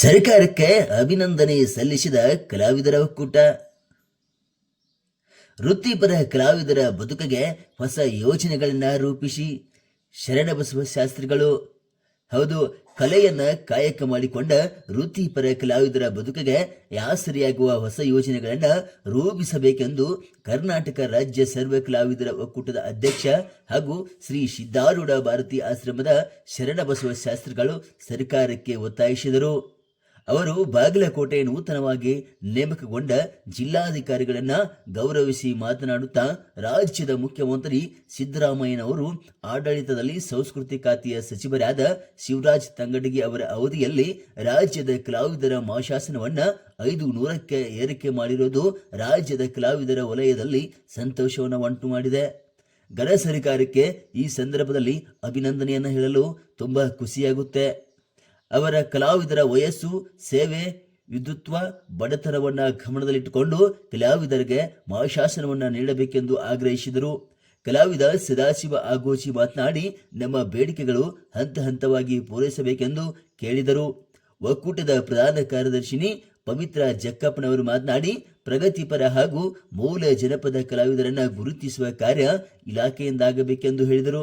ಸರ್ಕಾರಕ್ಕೆ ಅಭಿನಂದನೆ ಸಲ್ಲಿಸಿದ ಕಲಾವಿದರ ಒಕ್ಕೂಟ. ವೃತ್ತಿಪರ ಕಲಾವಿದರ ಬದುಕಿಗೆ ಹೊಸ ಯೋಜನೆಗಳನ್ನ ರೂಪಿಸಿ ಶರಣಬಸವ ಶಾಸ್ತ್ರಿಗಳು. ಹೌದು, ಕಲೆಯನ್ನ ಕಾಯಕ ಮಾಡಿಕೊಂಡ ವೃತ್ತಿಪರ ಕಲಾವಿದರ ಬದುಕಿಗೆ ಯಾಸರಿಯಾಗುವ ಹೊಸ ಯೋಜನೆಗಳನ್ನ ರೂಪಿಸಬೇಕೆಂದು ಕರ್ನಾಟಕ ರಾಜ್ಯ ಸರ್ವ ಕಲಾವಿದರ ಒಕ್ಕೂಟದ ಅಧ್ಯಕ್ಷ ಹಾಗೂ ಶ್ರೀ ಸಿದ್ದಾರೂಢ ಭಾರತಿ ಆಶ್ರಮದ ಶರಣಬಸವ ಶಾಸ್ತ್ರಿಗಳು ಸರ್ಕಾರಕ್ಕೆ ಒತ್ತಾಯಿಸಿದರು. ಅವರು ಬಾಗಲಕೋಟೆ ನೂತನವಾಗಿ ನೇಮಕಗೊಂಡ ಜಿಲ್ಲಾಧಿಕಾರಿಗಳನ್ನ ಗೌರವಿಸಿ ಮಾತನಾಡುತ್ತಾ ರಾಜ್ಯದ ಮುಖ್ಯಮಂತ್ರಿ ಸಿದ್ದರಾಮಯ್ಯನವರು ಆಡಳಿತದಲ್ಲಿ ಸಂಸ್ಕೃತಿ ಖಾತೆಯ ಸಚಿವರಾದ ಶಿವರಾಜ್ ತಂಗಡಗಿ ಅವರ ಅವಧಿಯಲ್ಲಿ ರಾಜ್ಯದ ಕಲಾವಿದರ ಮಾಶಾಸನವನ್ನ ಐದು ನೂರಕ್ಕೆ ಏರಿಕೆ ಮಾಡಿರುವುದು ರಾಜ್ಯದ ಕಲಾವಿದರ ವಲಯದಲ್ಲಿ ಸಂತೋಷವನ್ನು ಉಂಟು ಮಾಡಿದೆ. ಗರ ಸರ್ಕಾರಕ್ಕೆ ಈ ಸಂದರ್ಭದಲ್ಲಿ ಅಭಿನಂದನೆಯನ್ನು ಹೇಳಲು ತುಂಬಾ ಖುಷಿಯಾಗುತ್ತೆ. ಅವರ ಕಲಾವಿದರ ವಯಸ್ಸು, ಸೇವೆ, ವಿದ್ಯುತ್ವ, ಬಡತನವನ್ನ ಗಮನದಲ್ಲಿಟ್ಟುಕೊಂಡು ಕಲಾವಿದರಿಗೆ ಮಹಾಶಾಸನವನ್ನ ನೀಡಬೇಕೆಂದು ಆಗ್ರಹಿಸಿದರು. ಕಲಾವಿದ ಸದಾಶಿವ ಆಗೋಶಿ ಮಾತನಾಡಿ, ನಮ್ಮ ಬೇಡಿಕೆಗಳು ಹಂತ ಹಂತವಾಗಿ ಪೂರೈಸಬೇಕೆಂದು ಕೇಳಿದರು. ಒಕ್ಕೂಟದ ಪ್ರಧಾನ ಕಾರ್ಯದರ್ಶಿನಿ ಪವಿತ್ರ ಜಕ್ಕಪ್ಪನವರು ಮಾತನಾಡಿ, ಪ್ರಗತಿಪರ ಹಾಗೂ ಮೂಲ ಜನಪದ ಕಲಾವಿದರನ್ನ ಗುರುತಿಸುವ ಕಾರ್ಯ ಇಲಾಖೆಯಿಂದಾಗಬೇಕೆಂದು ಹೇಳಿದರು.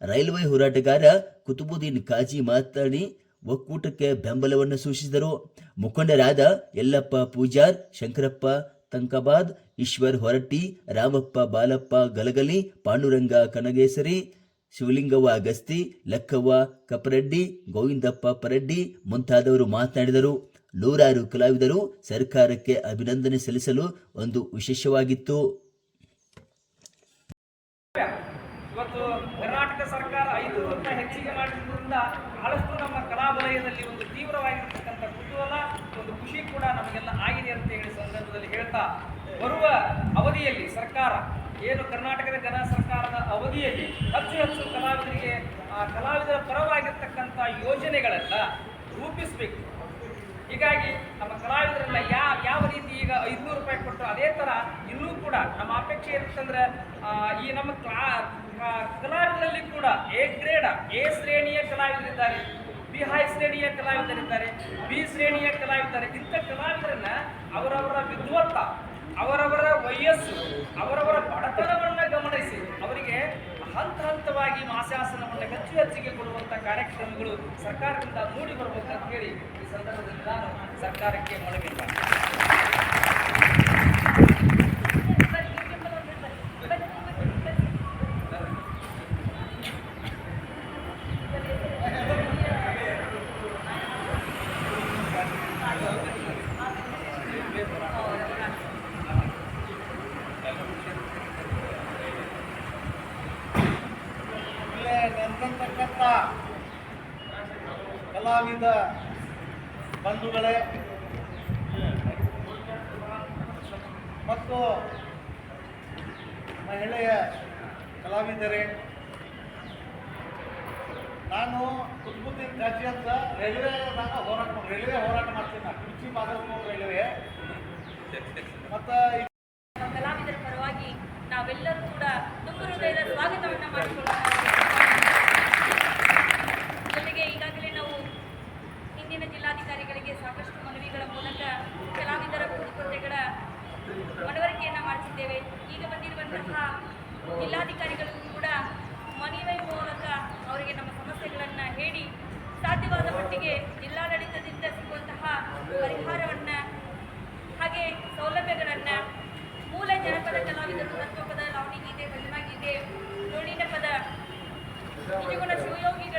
ರೈಲ್ವೆ ಹೋರಾಟಗಾರ ಕುತುಬುದ್ದೀನ್ ಕಾಜಿ ಮಾತನಾಡಿ ಒಕ್ಕೂಟಕ್ಕೆ ಬೆಂಬಲವನ್ನು ಸೂಚಿಸಿದರು. ಮುಖಂಡರಾದ ಯಲ್ಲಪ್ಪ ಪೂಜಾರ್, ಶಂಕರಪ್ಪ ತಂಕಬಾದ್, ಈಶ್ವರ್ ಹೊರಟ್ಟಿ, ರಾಮಪ್ಪ ಬಾಲಪ್ಪ ಗಲಗಲಿ, ಪಾಂಡುರಂಗ ಕನಗೇಸರಿ, ಶಿವಲಿಂಗವ್ವ ಅಗಸ್ತಿ, ಲಕ್ಕವ್ವ ಕಪರೆಡ್ಡಿ, ಗೋವಿಂದಪ್ಪ ಪರೆಡ್ಡಿ ಮುಂತಾದವರು ಮಾತನಾಡಿದರು. ನೂರಾರು ಕಲಾವಿದರು ಸರ್ಕಾರಕ್ಕೆ ಅಭಿನಂದನೆ ಸಲ್ಲಿಸಲು ಒಂದು ವಿಶೇಷವಾಗಿತ್ತು. ಇವತ್ತು ಕರ್ನಾಟಕ ಸರ್ಕಾರ ಐದು ವರ್ಷ ಹೆಚ್ಚಿಗೆ ಮಾಡಿದ್ರಿಂದ ಬಹಳಷ್ಟು ನಮ್ಮ ಕಲಾ ವಲಯದಲ್ಲಿ ಒಂದು ತೀವ್ರವಾಗಿರ್ತಕ್ಕಂಥ ಕುತೂಹಲ, ಒಂದು ಖುಷಿ ಕೂಡ ನಮಗೆಲ್ಲ ಆಗಿದೆ ಅಂತ ಹೇಳಿ ಸಂದರ್ಭದಲ್ಲಿ ಹೇಳ್ತಾ ಬರುವ ಅವಧಿಯಲ್ಲಿ ಸರ್ಕಾರ, ಏನು ಕರ್ನಾಟಕದ ಜನ ಸರ್ಕಾರದ ಅವಧಿಯಲ್ಲಿ ಹೆಚ್ಚು ಹೆಚ್ಚು ಕಲಾವಿದರಿಗೆ, ಆ ಕಲಾವಿದರ ಪರವಾಗಿರ್ತಕ್ಕಂಥ ಯೋಜನೆಗಳೆಲ್ಲ ರೂಪಿಸಬೇಕು. ಹೀಗಾಗಿ ನಮ್ಮ ಕಲಾವಿದರೆಲ್ಲ ಯಾವ ಯಾವ ರೀತಿ ಈಗ ಐದುನೂರು ರೂಪಾಯಿ ಕೊಟ್ಟರು ಅದೇ ಥರ ಇನ್ನೂ ಕೂಡ ನಮ್ಮ ಅಪೇಕ್ಷೆ ಇರುತ್ತಂದ್ರೆ ಈ ನಮ್ಮ ಕ್ಲಾ ಕಲಾವಿದರಲ್ಲಿ ಕೂಡ ಎ ಗ್ರೇಡ್, ಎ ಶ್ರೇಣಿಯ ಕಲಾವಿದರಿದ್ದಾರೆ, ಬಿ ಹೈ ಶ್ರೇಣಿಯ ಕಲಾವಿದರಿದ್ದಾರೆ, ಬಿ ಶ್ರೇಣಿಯ ಕಲಾವಿದರ ಇಂಥ ಕಲಾವಿದರನ್ನ ಅವರವರ ವಿದ್ವತ್ತ, ಅವರವರ ವಯಸ್ಸು, ಅವರವರ ಬಡತನವನ್ನು ಗಮನಿಸಿ ಅವರಿಗೆ ಹಂತ ಹಂತವಾಗಿ ಮಾಸಾಸನವನ್ನು ಹೆಚ್ಚು ಹೆಚ್ಚಿಗೆ ಕೊಡುವಂಥ ಕಾರ್ಯಕ್ರಮಗಳು ಸರ್ಕಾರದಿಂದ ಮೂಡಿ ಬರಬೇಕಂತ ಹೇಳಿ ಈ ಸಂದರ್ಭದಲ್ಲಿ ನಾನು ಸರ್ಕಾರಕ್ಕೆ ಮನವಿ ಮಾಡ್ತೀನಿ ಇಲ್ಲೇ ಕಲಾವಿದ ಬಂಧುಗಳೇ ಮತ್ತು ಮಹಿಳೆಯ ಕಲಾವಿದರೇ ನಾನು ಕುತ್ಬುದ್ದೀನ್ ಕಾಜಿ ಅಂತ ರೈಲ್ವೆದಾಗ ಹೋರಾಟ ರೈಲ್ವೆ ಹೋರಾಟ ಮಾಡ್ತೀನಿ ನಾನು ಕುರ್ಚಿ ಬಾಗಲಕೋಟೆ ರೈಲ್ವೆ. ಮತ್ತು ಕಲಾವಿದರ ಪರವಾಗಿ ನಾವೆಲ್ಲರೂ ಕೂಡ ತುಂಬ ಹೃದಯದ ಸ್ವಾಗತವನ್ನು ಮಾಡಿಕೊಳ್ಳೋಣ. ಜಿಲ್ಲಾಧಿಕಾರಿಗಳಿಗೂ ಕೂಡ ಮನವಿ ಮೂಲಕ ಅವರಿಗೆ ನಮ್ಮ ಸಮಸ್ಯೆಗಳನ್ನು ಹೇಳಿ ಸಾಧ್ಯವಾದ ಮಟ್ಟಿಗೆ ಜಿಲ್ಲಾಡಳಿತದಿಂದ ಸಿಗುವಂತಹ ಪರಿಹಾರವನ್ನು ಹಾಗೆ ಸೌಲಭ್ಯಗಳನ್ನು ಮೂಲ ಜನಪದ ಕಲಾವಿದರು ತತ್ವಪದ ಲಾವಣಿ ಗೀತೆ ಭಜನಾ ಗೀತೆ ಪದ ನಿಜಗುಣ ಶಿವಯೋಗಿಗಳ